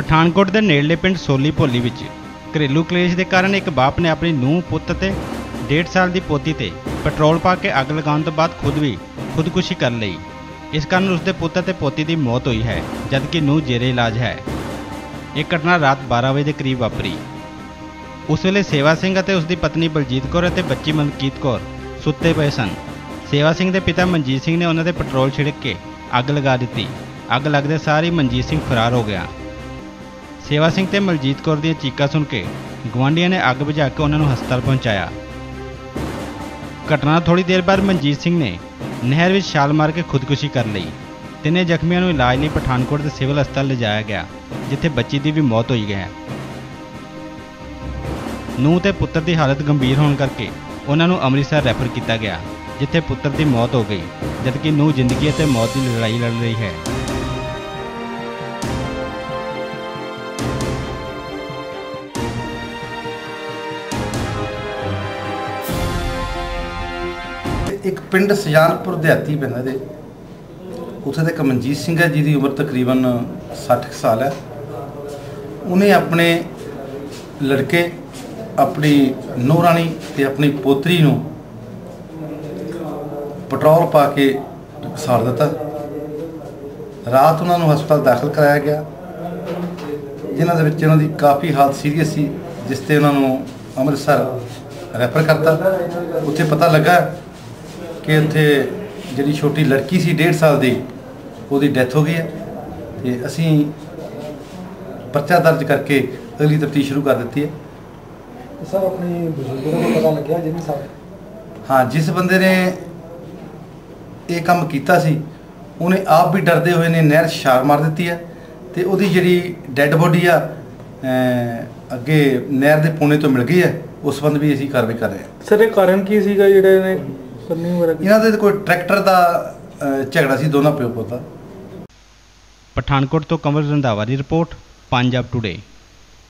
ਪਠਾਨਕੋਟ ਦੇ ਨੇੜਲੇ ਪਿੰਡ ਸੋਲੀ ਭੋਲੀ ਵਿੱਚ ਘਰੇਲੂ ਕਲੇਸ਼ ਦੇ ਕਾਰਨ ਇੱਕ ਬਾਪ ਨੇ ਆਪਣੀ ਨੂੰਹ, ਪੁੱਤ ਤੇ 1.5 ਸਾਲ ਦੀ ਪੋਤੀ ਤੇ ਪੈਟਰੋਲ ਪਾ ਕੇ ਅੱਗ ਲਗਾਉਣ ਤੋਂ ਬਾਅਦ ਖੁਦ ਵੀ ਖੁਦਕੁਸ਼ੀ ਕਰ ਲਈ। ਇਸ ਕਾਰਨ ਉਸਦੇ ਪੁੱਤ ਅਤੇ ਪੋਤੀ ਦੀ ਮੌਤ ਹੋਈ ਹੈ, ਜਦਕਿ ਨੂੰਹ ਜੇਰੇ ਇਲਾਜ ਹੈ। ਇਹ ਘਟਨਾ ਰਾਤ 12 ਵਜੇ ਦੇ ਕਰੀਬ ਵਾਪਰੀ। ਉਸ ਵੇਲੇ ਸੇਵਾ ਸਿੰਘ ਅਤੇ ਉਸ ਦੀ ਪਤਨੀ ਬਲਜੀਤ ਕੌਰ ਅਤੇ ਬੱਚੀ ਮਨਕੀਤ ਕੌਰ ਸੁੱਤੇ ਪਏ ਸਨ। ਸੇਵਾ ਸਿੰਘ ਦੇ ਪਿਤਾ ਮਨਜੀਤ ਸਿੰਘ ਨੇ ਉਹਨਾਂ ਦੇ ਪੈਟਰੋਲ ਛਿੜਕ ਕੇ ਅੱਗ ਲਗਾ ਦਿੱਤੀ। ਅੱਗ ਲੱਗਦੇ ਸਾਰ ਹੀ ਮਨਜੀਤ ਸਿੰਘ ਫਰਾਰ ਹੋ ਗਿਆ। ਸੇਵਾ ਸਿੰਘ ਤੇ ਮਲਜੀਤ ਕੌਰ ਦੀਆਂ ਚੀਕਾਂ ਸੁਣ ਕੇ ਗਵਾਂਢੀਆਂ ਨੇ ਅੱਗ ਬੁਝਾ ਕੇ ਉਹਨਾਂ ਨੂੰ ਹਸਪਤਾਲ ਪਹੁੰਚਾਇਆ। ਘਟਨਾ ਥੋੜੀ ਦੇਰ ਬਾਅਦ ਮਨਜੀਤ ਸਿੰਘ ਨੇ ਨਹਿਰ ਵਿੱਚ ਛਾਲ ਮਾਰ ਕੇ ਖੁਦਕੁਸ਼ੀ ਕਰ ਲਈ। ਤਿੰਨੇ ਜ਼ਖਮੀਆਂ ਨੂੰ ਇਲਾਜ ਲਈ ਪਠਾਨਕੋਟ ਦੇ ਸਿਵਲ ਹਸਪਤਾਲ ਲਿਜਾਇਆ ਗਿਆ, ਜਿੱਥੇ ਬੱਚੀ ਦੀ ਵੀ ਮੌਤ ਹੋਈ ਹੈ। ਨੂੰ ਤੇ ਪੁੱਤਰ ਦੀ ਹਾਲਤ ਗੰਭੀਰ ਹੋਣ ਕਰਕੇ ਉਹਨਾਂ ਨੂੰ ਅੰਮ੍ਰਿਤਸਰ ਰੈਫਰ ਕੀਤਾ ਗਿਆ, ਜਿੱਥੇ ਪੁੱਤਰ ਦੀ ਮੌਤ ਹੋ ਗਈ, ਜਦਕਿ ਨੂੰਹ ਜ਼ਿੰਦਗੀ ਅਤੇ ਮੌਤ ਦੀ ਲੜਾਈ ਲੜ ਰਹੀ ਹੈ। ਇੱਕ ਪਿੰਡ ਸੁਜਾਨਪੁਰ ਦਿਹਾਤੀ ਪੈਂਦਾ ਦੇ ਉੱਥੇ ਦੇ ਇੱਕ ਮਨਜੀਤ ਸਿੰਘ ਹੈ, ਜਿਹਦੀ ਉਮਰ ਤਕਰੀਬਨ 60 ਕੁ ਸਾਲ ਹੈ। ਉਹਨੇ ਆਪਣੇ ਲੜਕੇ, ਆਪਣੀ ਨੂੰਹ ਰਾਣੀ ਤੇ ਆਪਣੀ ਪੋਤਰੀ ਨੂੰ ਪੈਟਰੋਲ ਪਾ ਕੇ ਸਾੜ ਦਿੱਤਾ। ਰਾਤ ਉਹਨਾਂ ਨੂੰ ਹਸਪਤਾਲ ਦਾਖਲ ਕਰਾਇਆ ਗਿਆ, ਜਿਨ੍ਹਾਂ ਦੇ ਵਿੱਚ ਉਹਨਾਂ ਦੀ ਕਾਫੀ ਹਾਲਤ ਸੀਰੀਅਸ ਸੀ, ਜਿਸ ਤੇ ਉਹਨਾਂ ਨੂੰ ਅੰਮ੍ਰਿਤਸਰ ਰੈਫਰ ਕਰਤਾ। ਉੱਥੇ ਪਤਾ ਲੱਗਾ ਕਿ ਉੱਥੇ ਜਿਹੜੀ ਛੋਟੀ ਲੜਕੀ ਸੀ 1.5 ਸਾਲ ਦੀ ਉਹਦੀ ਡੈਥ ਹੋ ਗਈ ਹੈ ਤੇ ਅਸੀਂ ਪਰਚਾ ਦਰਜ ਕਰਕੇ ਅਗਲੀ ਤਫਤੀਸ਼ ਸ਼ੁਰੂ ਕਰ ਦਿੱਤੀ ਹੈ। ਸਰ ਆਪਣੀ ਬਜ਼ੁਰਗ ਨੂੰ ਪਤਾ ਲੱਗਿਆ ਜਿਹਨੇ ਸਰ ਹਾਂ ਜਿਸ ਬੰਦੇ ਨੇ ਇਹ ਕੰਮ ਕੀਤਾ ਸੀ ਉਹਨੇ ਆਪ ਵੀ ਡਰਦੇ ਹੋਏ ਨੇ ਨਹਿਰ ਛਾਲ ਮਾਰ ਦਿੱਤੀ ਹੈ ਤੇ ਉਹਦੀ ਜਿਹੜੀ ਡੈੱਡ ਬੋਡੀ ਆ ਅੱਗੇ ਨਹਿਰ ਦੇ ਪੂਣੇ ਤੋਂ ਮਿਲ ਗਈ ਹੈ ਉਸ ਸੰਬੰਧ ਵੀ ਅਸੀਂ ਕਾਰਵਾਈ ਕਰ ਰਹੇ ਹਾਂ। ਸਰ ਇਹ ਕਾਰਨ ਕੀ ਸੀਗਾ ਜਿਹੜਾ ਇਹਨੇ ਵਗੈਰਾ? ਇਹਨਾਂ ਦੇ ਕੋਈ ਟਰੈਕਟਰ ਦਾ ਝਗੜਾ ਸੀ ਦੋਨਾਂ ਪਿਓ ਪੁੱਤ ਦਾ ਪਠਾਨਕੋਟ ਤੋਂ ਕਮਲ ਰੰਧਾਵਾ ਦੀ ਰਿਪੋਰਟ ਪੰਜਾਬ ਟੁਡੇ